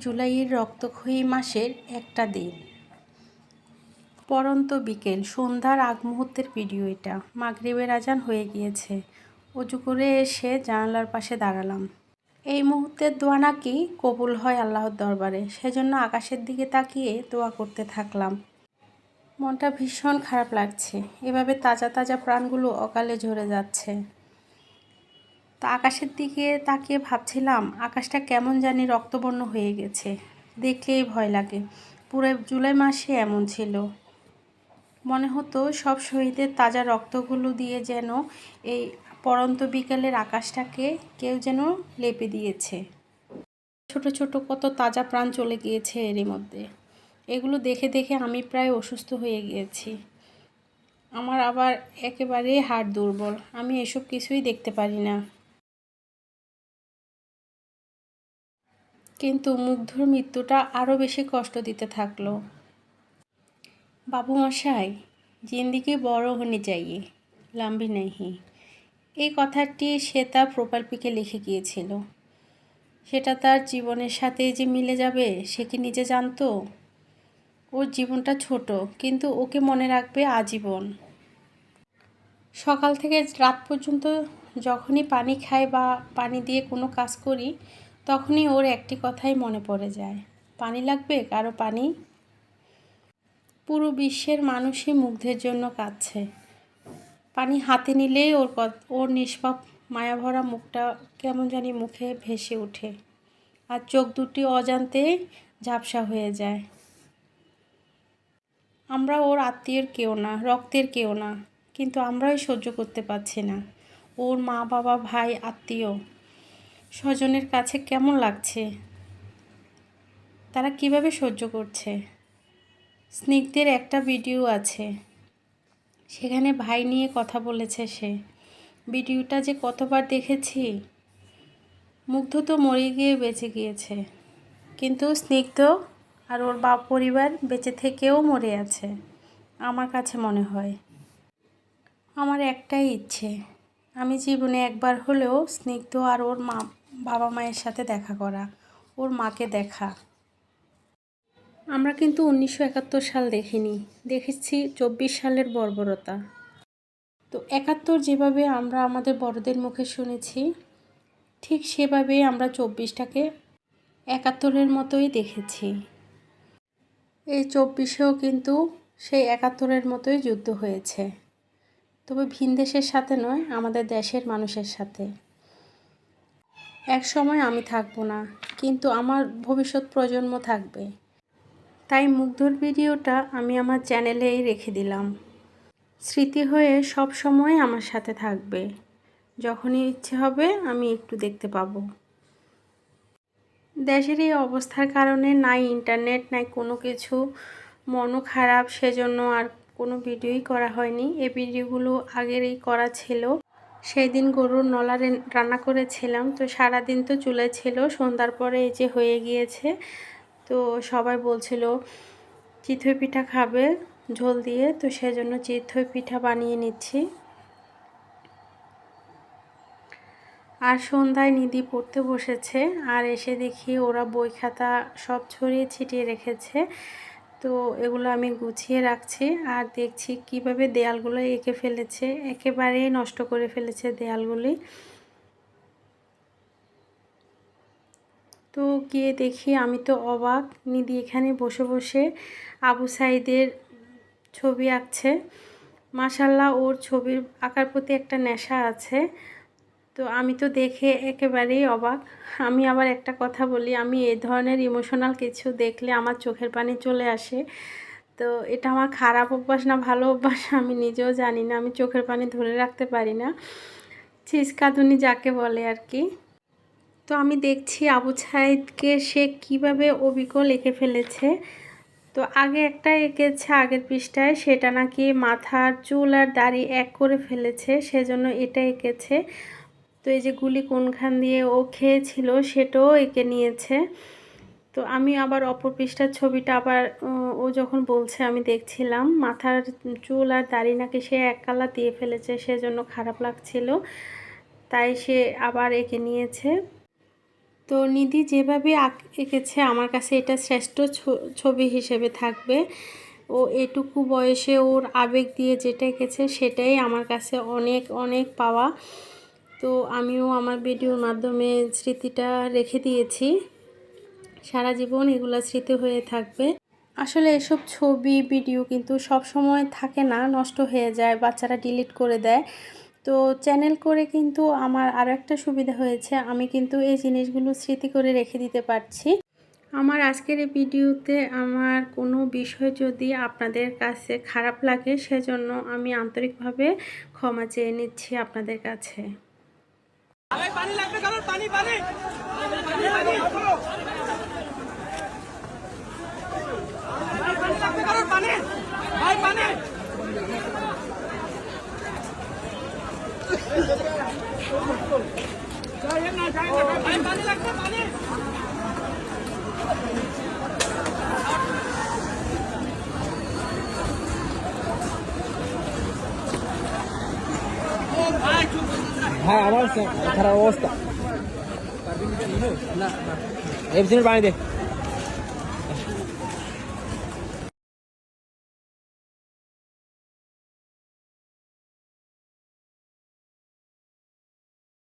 জুলাইয়ের রক্তক্ষয়ী মাসের একটা দিন। পরন্ত বিকেল, সন্ধ্যার আগ মুহূর্তের ভিডিও এটা। মাগরিবের আজান হয়ে গিয়েছে। অজু করে এসে জানালার পাশে দাঁড়ালাম। এই মুহূর্তের দোয়া নাকি কবুল হয় আল্লাহর দরবারে। সেজন্য আকাশের দিকে তাকিয়ে দোয়া করতে থাকলাম। মনটা ভীষণ খারাপ লাগছে। এভাবে তাজা তাজা প্রাণগুলো অকালে ঝরে যাচ্ছে। তা আকাশের দিকে তাকিয়ে ভাবছিলাম, আকাশটা কেমন জানি রক্তবর্ণ হয়ে গেছে। দেখলেই ভয় লাগে। পুরো জুলাই মাসে এমন ছিল। মনে হতো সব শহীদের তাজা রক্তগুলো দিয়ে যেন এই পরন্ত বিকেলের আকাশটাকে কেউ যেন লেপে দিয়েছে। ছোট ছোট কত তাজা প্রাণ চলে গিয়েছে এরই মধ্যে। এগুলো দেখে দেখে আমি প্রায় অসুস্থ হয়ে গিয়েছি। আমার আবার একেবারেই হাড় দুর্বল। আমি এসব কিছুই দেখতে পারি না। কিন্তু মুগ্ধর মৃত্যুটা আরও বেশি কষ্ট দিতে থাকল। বাবু মশাই জিন্দিগি বড় হনে চাইয়ে লাম্বি নেহি। এই কথাটি সে তার প্রোফাইল লিখে গিয়েছিল। সেটা তার জীবনের সাথে যে মিলে যাবে, সে কি নিজে জানতো? ওর জীবনটা ছোট, কিন্তু ওকে মনে রাখবে আজীবন। সকাল থেকে রাত পর্যন্ত যখনই পানি খাই বা পানি দিয়ে কোনো কাজ করি তখনই ওর একটি কথাই মনে পড়ে যায়। পানি লাগবে? কারও পানি? পুরো বিশ্বের মানুষই মুগ্ধের জন্য কাঁদছে। পানি হাতে নিলেই ওর ওর নিষ্পাপ, মায়াভরা মুখটা কেমন জানি মুখে ভেসে ওঠে। আর চোখ দুটি অজান্তে ঝাপসা হয়ে যায়। আমরা ওর আত্মীয়ের কেউ না, রক্তের কেউ না, কিন্তু আমরাই সহ্য করতে পারছি না। ওর মা বাবা ভাই, আত্মীয় স্বজনের কাছে কেমন লাগছে? তারা কীভাবে সহ্য করছে? স্নিগ্ধের একটা ভিডিও আছে। সেখানে ভাই নিয়ে কথা বলেছে সে। ভিডিওটা যে কতবার দেখেছি? মুগ্ধ তো মরে গিয়ে বেঁচে গিয়েছে। কিন্তু স্নিগ্ধ আর ওর বাপ পরিবার বেঁচে থেকেও মরে আছে, আমার কাছে মনে হয়। আমার একটাই ইচ্ছে, আমি জীবনে একবার হলেও স্নিগ্ধ আর ওর মা বাবা মায়ের সাথে দেখা করা ওর মাকে দেখা। আমরা কিন্তু উনিশশো একাত্তর সাল দেখিনি দেখেছি চব্বিশ সালের বর্বরতা। তো একাত্তর যেভাবে আমরা আমাদের বড়দের মুখে শুনেছি ঠিক সেভাবেই আমরা চব্বিশটাকে একাত্তরের মতোই দেখেছি। এই চব্বিশেও কিন্তু সেই একাত্তরের মতোই যুদ্ধ হয়েছে। তবে ভিন দেশের সাথে নয় আমাদের দেশের মানুষের সাথে। এক সময় আমি থাকব না, কিন্তু আমার ভবিষ্যৎ প্রজন্ম থাকবে। তাই মুগ্ধর ভিডিওটা আমি আমার চ্যানেলেই রেখে দিলাম। স্মৃতি হয়ে সব সময় আমার সাথে থাকবে। যখনই ইচ্ছে হবে আমি একটু দেখতে পাবো। দেশের এই অবস্থার কারণে নাই ইন্টারনেট, নাই কোনো কিছু। মনও খারাপ, সেজন্য আর কোনো ভিডিওই করা হয়নি। এই ভিডিওগুলো আগেরই করা ছিল। সেই দিন গরুর নলা রান্না করেছিলাম, তো সারাদিন তো চুলে ছিল, সন্ধ্যার পরে এই যে হয়ে গিয়েছে, তো সবাই বলছিল চিথই পিঠা খাবে, ঝোল দিয়ে, তো সেজন্য চিথই পিঠা বানিয়ে নিচ্ছি। আর সন্ধ্যায় নিধি পড়তে বসেছে, আর এসে দেখি ওরা বই খাতা সব ছড়িয়ে ছিটিয়ে রেখেছে তো এগুলো আমি গুছিয়ে রাখছি আর দেখছি কীভাবে দেয়ালগুলো এঁকে ফেলেছে। একেবারেই নষ্ট করে ফেলেছে দেয়ালগুলি। তো গিয়ে দেখি আমি তো অবাক। নিদি এখানে বসে বসে আবু সাইদের ছবি আঁকছে। মাসাল্লাহ ওর ছবির আঁকার প্রতি একটা নেশা আছে। তো আমি তো দেখে একেবারেই অবাক। আমি আবার একটা কথা বলি, আমি এই ধরনের ইমোশনাল কিছু দেখলে আমার চোখের পানি চলে আসে। তো এটা আমার খারাপ অভ্যাস না ভালো অভ্যাস আমি নিজেও জানি না, আমি চোখের পানি ধরে রাখতে পারি না। ছিসকাদুনি যাকে বলে আর কি। তো আমি দেখছি আবু ছাইদকে সে কীভাবে অবিকল এঁকে ফেলেছে। তো আগে একটা এঁকেছে আগের পৃষ্ঠায়, সেটা নাকি মাথার চুল আর দাড়ি এক করে ফেলেছে, সেজন্য এটা এঁকেছে। তো এই যে গুলি কোনখান দিয়ে ও খেয়েছিল সেটাও এঁকে নিয়েছে। তো আমি আবার অপর পৃষ্ঠার ছবিটা আবার, ও যখন বলছে আমি দেখছিলাম, মাথার চুল আর দাড়ি নাকি সে এক কালার দিয়ে ফেলেছে, সেজন্য খারাপ লাগছিল। তাই সে আবার এঁকে নিয়েছে। তো নিধি যেভাবে এঁকেছে, আমার কাছে এটা শ্রেষ্ঠ ছবি হিসেবে থাকবে। ও এটুকু বয়সে ওর আবেগ দিয়ে যেটা এঁকেছে, সেটাই আমার কাছে অনেক অনেক পাওয়া। তো আমিও আমার ভিডিওর মাধ্যমে স্মৃতিটা রেখে দিয়েছি। সারা জীবন এগুলো স্মৃতি হয়ে থাকবে। আসলে এসব ছবি, ভিডিও কিন্তু সব সময় থাকে না, নষ্ট হয়ে যায়, বাচ্চারা ডিলিট করে দেয়। তো চ্যানেল করে কিন্তু আমার আরও একটা সুবিধা হয়েছে, আমি কিন্তু এই জিনিসগুলো স্মৃতি করে রেখে দিতে পারছি। আমার আজকের এই ভিডিওতে আমার কোনো বিষয় যদি আপনাদের কাছে খারাপ লাগে, সেজন্য আমি আন্তরিকভাবে ক্ষমা চেয়ে নিচ্ছি আপনাদের কাছে। পানি লাগবে কারণ পানি পানি। লাগবে কারণ পানি। পানি লাগবে পানি। হ্যাঁ আমার খারাপ অবস্থা। এফ পানি দে।